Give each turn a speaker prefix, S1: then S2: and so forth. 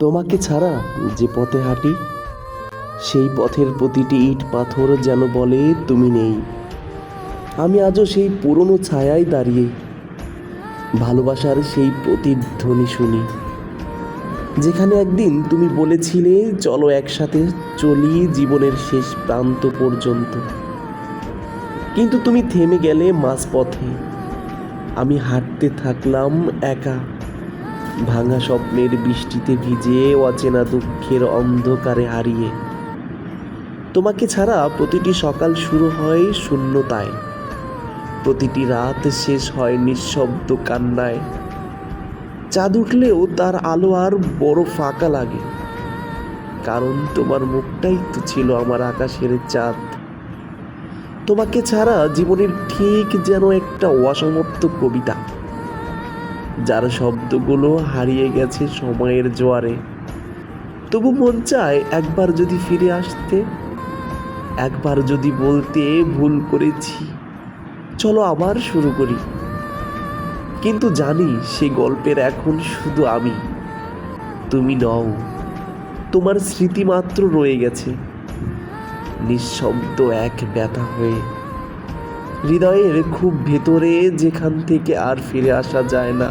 S1: তোমাকে ছাড়া যে পথে হাঁটি, সেই পথের প্রতিটি ইট পাথর যেন বলে তুমি নেই। আমি আজও সেই পুরনো ছায়ায় দাঁড়িয়ে, ভালোবাসার সেই প্রতিধ্বনি শুনি। যেখানে একদিন তুমি বলেছিলে, চলো একসাথে চলি জীবনের শেষ প্রান্ত পর্যন্ত। কিন্তু তুমি থেমে গেলে মাঝপথে। আমি হাঁটতে থাকলাম একা। ভাঙা স্বপ্নের বৃষ্টিতে ভিজে অচেনা দুঃখের অন্ধকারে হারিয়ে। তোমাকে ছাড়া প্রতিটি সকাল শুরু হয় শূন্যতায়। প্রতিটি রাত শেষ হয় নিঃশব্দ কান্নায়। চাঁদ উঠলেও তার আলো আর বড় ফাঁকা লাগে। কারণ তোমার মুখটাই তো ছিল আমার আকাশের চাঁদ। তোমাকে ছাড়া জীবনের ঠিক যেন একটা অসমাপ্ত কবিতা। যার শব্দগুলো হারিয়ে গেছে সময়ের জোয়ারে। তবু মন চায় একবার যদি ফিরে আসতে, একবার যদি বলতে ভুল করেছি, চলো আবার শুরু করি। কিন্তু জানি সে গল্পের এখন শুধু আমি। তুমি নও, তোমার স্মৃতি মাত্র রয়ে গেছে। নিঃশব্দ এক ব্যথা হয়ে, হৃদয়ের খুব ভেতরে যেখান থেকে আর ফিরে আসা যায় না।